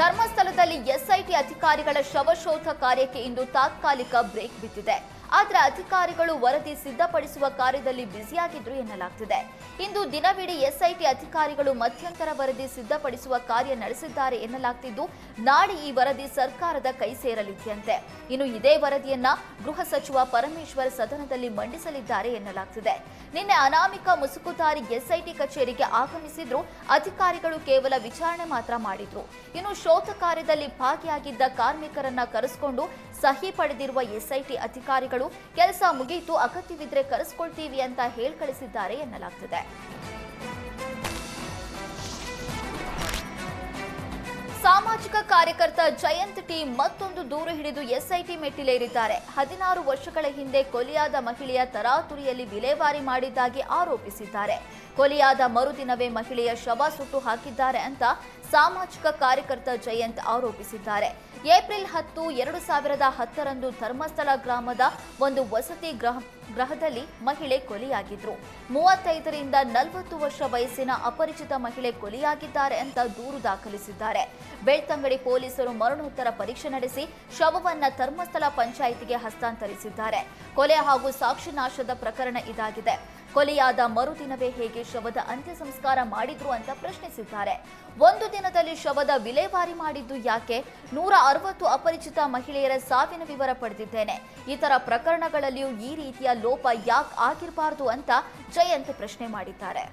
ಧರ್ಮಸ್ಥಳದಲ್ಲಿ ಎಸ್ಐಟಿ ಅಧಿಕಾರಿಗಳ ಶವಶೋಧ ಕಾರ್ಯಕ್ಕೆ ಇಂದು ತಾತ್ಕಾಲಿಕ ಬ್ರೇಕ್ ಬಿದ್ದಿದೆ. ಆದರೆ ಅಧಿಕಾರಿಗಳು ವರದಿ ಸಿದ್ಧಪಡಿಸುವ ಕಾರ್ಯದಲ್ಲಿ ಬ್ಯುಸಿಯಾಗಿದ್ರು ಎನ್ನಲಾಗ್ತಿದೆ. ಇಂದು ದಿನವಿಡೀ ಎಸ್ಐಟಿ ಅಧಿಕಾರಿಗಳು ಮಧ್ಯಂತರ ವರದಿ ಸಿದ್ಧಪಡಿಸುವ ಕಾರ್ಯ ನಡೆಸಿದ್ದಾರೆ ಎನ್ನಲಾಗ್ತಿದ್ದು, ನಾಳೆ ಈ ವರದಿ ಸರ್ಕಾರದ ಕೈ ಸೇರಲಿದೆಯಂತೆ. ಇನ್ನು ಇದೇ ವರದಿಯನ್ನ ಗೃಹ ಸಚಿವ ಪರಮೇಶ್ವರ್ ಸದನದಲ್ಲಿ ಮಂಡಿಸಲಿದ್ದಾರೆ ಎನ್ನಲಾಗ್ತಿದೆ. ನಿನ್ನೆ ಅನಾಮಿಕ ಮುಸುಕುದಾರಿ ಎಸ್ಐಟಿ ಕಚೇರಿಗೆ ಆಗಮಿಸಿದ್ರು, ಅಧಿಕಾರಿಗಳು ಕೇವಲ ವಿಚಾರಣೆ ಮಾತ್ರ ಮಾಡಿದ್ರು. ಇನ್ನು ಶೋಧ ಕಾರ್ಯದಲ್ಲಿ ಭಾಗಿಯಾಗಿದ್ದ ಕಾರ್ಮಿಕರನ್ನ ಕರೆಸಿಕೊಂಡು ಸಹಿ ಪಡೆದಿರುವ ಎಸ್ಐಟಿ ಅಧಿಕಾರಿಗಳು ಕೆಲಸ ಮುಗಿಯಿತು, ಅಗತ್ಯವಿದ್ರೆ ಕರೆಸ್ಕೊಳ್ತೀವಿ ಅಂತ ಹೇಳ್ ಕಳಿಸಿದ್ದಾರೆ ಎನ್ನಲಾಗ್ತಿದೆ. ಸಾಮಾಜಿಕ ಕಾರ್ಯಕರ್ತ ಜಯಂತ್ ಟಿ ಮತ್ತೊಂದು ದೂರು ಹಿಡಿದು ಎಸ್ಐಟಿ ಮೆಟ್ಟಿಲೇರಿದ್ದಾರೆ. ಹದಿನಾರು ವರ್ಷಗಳ ಹಿಂದೆ ಕೊಲೆಯಾದ ಮಹಿಳೆಯ ತರಾತುರಿಯಲ್ಲಿ ವಿಲೇವಾರಿ ಮಾಡಿದ್ದಾಗಿ ಆರೋಪಿಸಿದ್ದಾರೆ. ಕೊಲೆಯಾದ ಮರುದಿನವೇ ಮಹಿಳೆಯ ಶವ ಸುಟ್ಟು ಹಾಕಿದ್ದಾರೆ ಅಂತ ಸಾಮಾಜಿಕ ಕಾರ್ಯಕರ್ತ ಜಯಂತ್ ಆರೋಪಿಸಿದ್ದಾರೆ. ಏಪ್ರಿಲ್ ಹತ್ತು, ಎರಡು ಸಾವಿರದ ಹತ್ತರಂದು ಧರ್ಮಸ್ಥಳ ಗ್ರಾಮದ ಒಂದು ವಸತಿ ಗ್ರಹ ಗೃಹದಲ್ಲಿ ಮಹಿಳೆ ಕೊಲೆಯಾಗಿದ್ರು. ಮೂವತ್ತೈದರಿಂದ ನಲವತ್ತು ವರ್ಷ ವಯಸ್ಸಿನ ಅಪರಿಚಿತ ಮಹಿಳೆ ಕೊಲೆಯಾಗಿದ್ದಾರೆ ಅಂತ ದೂರು ದಾಖಲಿಸಿದ್ದಾರೆ. ಬೆಳ್ತಂಗಡಿ ಪೊಲೀಸರು ಮರಣೋತ್ತರ ಪರೀಕ್ಷೆ ನಡೆಸಿ ಶವವನ್ನ ಧರ್ಮಸ್ಥಳ ಪಂಚಾಯಿತಿಗೆ ಹಸ್ತಾಂತರಿಸಿದ್ದಾರೆ. ಕೊಲೆ ಹಾಗೂ ಸಾಕ್ಷಿ ನಾಶದ ಪ್ರಕರಣ ಇದಾಗಿದೆ. ಕೊಲೆಯಾದ ಮರುದಿನವೇ ಹೇಗೆ ಶವದ ಅಂತ್ಯ ಸಂಸ್ಕಾರ ಮಾಡಿದ್ರು ಅಂತ ಪ್ರಶ್ನಿಸಿದ್ದಾರೆ. ಒಂದು ದಿನದಲ್ಲಿ ಶವದ ವಿಲೇವಾರಿ ಮಾಡಿದ್ದು ಯಾಕೆ? ನೂರ ಅರವತ್ತು ಅಪರಿಚಿತ ಮಹಿಳೆಯರ ಸಾವಿನ ವಿವರ ಪಡೆದಿದ್ದೇನೆ. ಇತರ ಪ್ರಕರಣಗಳಲ್ಲಿಯೂ ಈ ರೀತಿಯ ಲೋಪ ಯಾಕೆ ಆಗಿರಬಾರದು ಅಂತ ಜಯಂತ್ ಪ್ರಶ್ನೆ ಮಾಡಿದ್ದಾರೆ.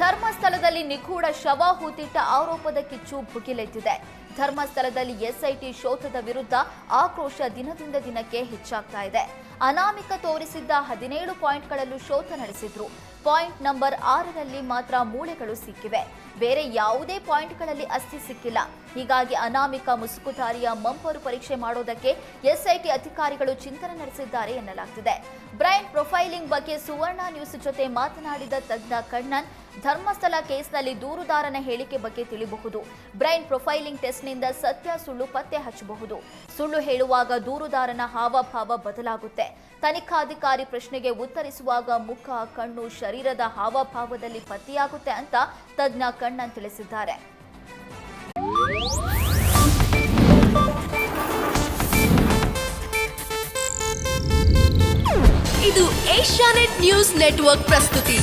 ಧರ್ಮಸ್ಥಳದಲ್ಲಿ ನಿಗೂಢ ಶವ ಹೂತಿಟ್ಟ ಆರೋಪದ ಕಿಚ್ಚು ಭುಗಿಲೆದ್ದಿದೆ ಧರ್ಮಸ್ಥಳದಲ್ಲಿ ಎಸ್ಐಟಿ ಶೋಧದ ವಿರುದ್ಧ ಆಕ್ರೋಶ ದಿನದಿಂದ ದಿನಕ್ಕೆ ಹೆಚ್ಚಾಗ್ತಾ ಇದೆ. ಅನಾಮಿಕ ತೋರಿಸಿದ್ದ ಹದಿನೇಳು ಪಾಯಿಂಟ್ಗಳಲ್ಲೂ ಶೋಧ ನಡೆಸಿದ್ರು. ಪಾಯಿಂಟ್ ನಂಬರ್ ಆರರಲ್ಲಿ ಮಾತ್ರ ಮೂಳೆಗಳು ಸಿಕ್ಕಿವೆ. ಬೇರೆ ಯಾವುದೇ ಪಾಯಿಂಟ್ಗಳಲ್ಲಿ ಅಸ್ಥಿ ಸಿಕ್ಕಿಲ್ಲ. ಹೀಗಾಗಿ ಅನಾಮಿಕ ಮುಸುಕುಧಾರಿಯ ಮಂಪರು ಪರೀಕ್ಷೆ ಮಾಡೋದಕ್ಕೆ ಎಸ್ಐಟಿ ಅಧಿಕಾರಿಗಳು ಚಿಂತನೆ ನಡೆಸಿದ್ದಾರೆ ಎನ್ನಲಾಗ್ತಿದೆ. ಬ್ರೈನ್ ಪ್ರೊಫೈಲಿಂಗ್ ಬಗ್ಗೆ ಸುವರ್ಣ ನ್ಯೂಸ್ ಜೊತೆ ಮಾತನಾಡಿದ ತಜ್ಞ ಕಣ್ಣನ್, ಧರ್ಮಸ್ಥಳ ಕೇಸ್ನಲ್ಲಿ ದೂರುದಾರನ ಹೇಳಿಕೆ ಬಗ್ಗೆ ತಿಳಿಬಹುದು. ಬ್ರೈನ್ ಪ್ರೊಫೈಲಿಂಗ್ ಟೆಸ್ಟ್ನಿಂದ ಸತ್ಯ ಸುಳ್ಳು ಪತ್ತೆ ಹಚ್ಚಬಹುದು. ಸುಳ್ಳು ಹೇಳುವಾಗ ದೂರುದಾರನ ಹಾವಭಾವ ಬದಲಾಗುತ್ತೆ. ತನಿಖಾಧಿಕಾರಿ ಪ್ರಶ್ನೆಗೆ ಉತ್ತರಿಸುವಾಗ ಮುಖ, ಕಣ್ಣು, ಶರೀರದ ಹಾವಭಾವದಲ್ಲಿ ಪತ್ತೆಯಾಗುತ್ತೆ ಅಂತ ತಜ್ಞ ಕಣ್ಣನ್ ತಿಳಿಸಿದ್ದಾರೆ. ಇದು ಏಷ್ಯಾನೆಟ್ ನ್ಯೂಸ್ ನೆಟ್ವರ್ಕ್ ಪ್ರಸ್ತುತಿ.